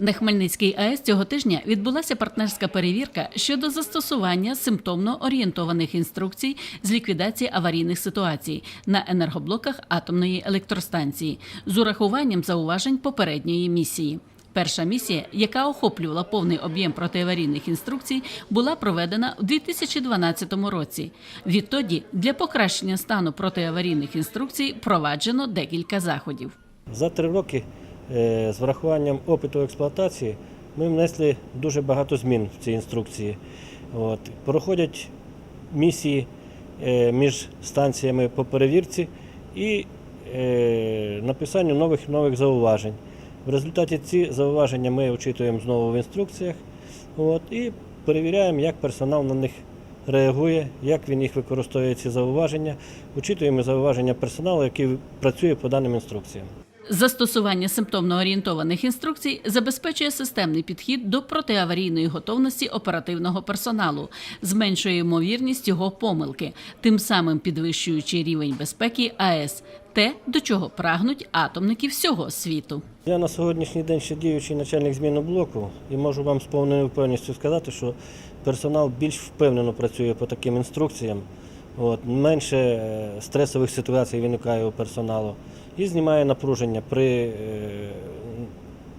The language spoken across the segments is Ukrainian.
На Хмельницькій АЕС цього тижня відбулася партнерська перевірка щодо застосування симптомно орієнтованих інструкцій з ліквідації аварійних ситуацій на енергоблоках атомної електростанції з урахуванням зауважень попередньої місії. Перша місія, яка охоплювала повний об'єм протиаварійних інструкцій, була проведена у 2012 році. Відтоді для покращення стану протиаварійних інструкцій проваджено декілька заходів. За три роки з врахуванням опиту експлуатації ми внесли дуже багато змін в ці інструкції. От. Проходять місії е, між станціями по перевірці і е, написанню нових нових зауважень. В результаті ці зауваження ми очитуємо знову в інструкціях от, і перевіряємо, як персонал на них реагує, як він їх використовує ці зауваження. Учитуємо зауваження персоналу, який працює по даним інструкціям. Застосування симптомно орієнтованих інструкцій забезпечує системний підхід до протиаварійної готовності оперативного персоналу, зменшує ймовірність його помилки, тим самим підвищуючи рівень безпеки АЕС, те, до чого прагнуть атомники всього світу. Я на сьогоднішній день ще діючий начальник зміну блоку і можу вам з повною впевненістю сказати, що персонал більш впевнено працює по таким інструкціям. От, менше е, стресових ситуацій виникає у персоналу і знімає напруження при е,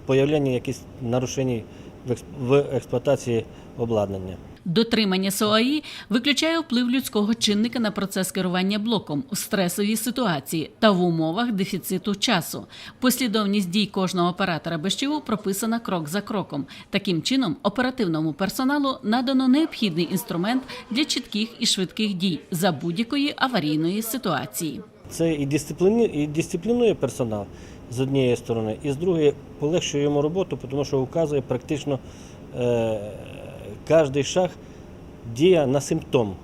появленні якихось нарушень в експ- в експлуатації обладнання. Дотримання СОАІ виключає вплив людського чинника на процес керування блоком у стресовій ситуації та в умовах дефіциту часу. Послідовність дій кожного оператора БЩУ прописана крок за кроком. Таким чином, оперативному персоналу надано необхідний інструмент для чітких і швидких дій за будь-якої аварійної ситуації. Це і, дисципліни, і дисциплінує персонал з однієї сторони, і з другої полегшує йому роботу, тому що вказує практично е, кожен шаг дія на симптом,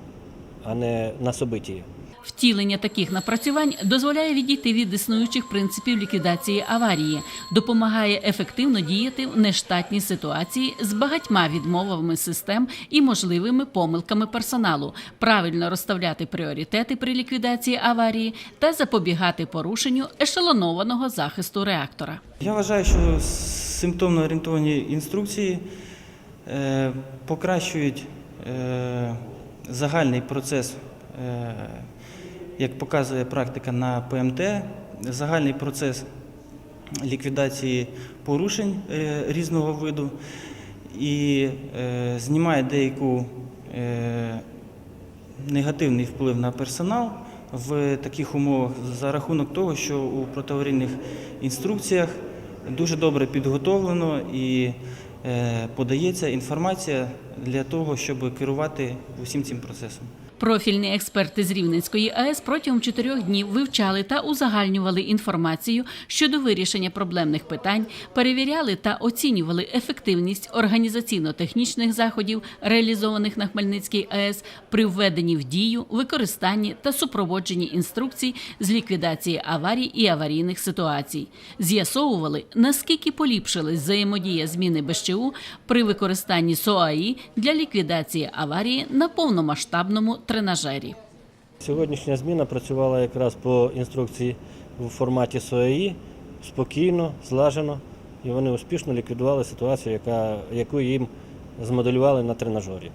а не на событие. Втілення таких напрацювань дозволяє відійти від існуючих принципів ліквідації аварії, допомагає ефективно діяти в нештатній ситуації з багатьма відмовами систем і можливими помилками персоналу, правильно розставляти пріоритети при ліквідації аварії та запобігати порушенню ешелонованого захисту реактора. Я вважаю, що симптомно орієнтовані інструкції е, покращують е, загальний процес, як показує практика на ПМТ, загальний процес ліквідації порушень е, різного виду і е, знімає деяку е, негативний вплив на персонал в таких умовах за рахунок того, що у протиаварійних інструкціях дуже добре підготовлено і е, подається інформація для того, щоб керувати усім цим процесом. Профільні експерти з Рівненської АЕС протягом чотирьох днів вивчали та узагальнювали інформацію щодо вирішення проблемних питань, перевіряли та оцінювали ефективність організаційно-технічних заходів, реалізованих на Хмельницькій АЕС при введенні в дію, використанні та супроводженні інструкцій з ліквідації аварій і аварійних ситуацій. З'ясовували, наскільки поліпшилась взаємодія зміни БЩУ при використанні СОАІ для ліквідації аварії на повномасштабному тренажері. Сьогоднішня зміна працювала якраз по інструкції в форматі СОАІ, спокійно, злажено, і вони успішно ліквідували ситуацію, яка, яку їм змоделювали на тренажері.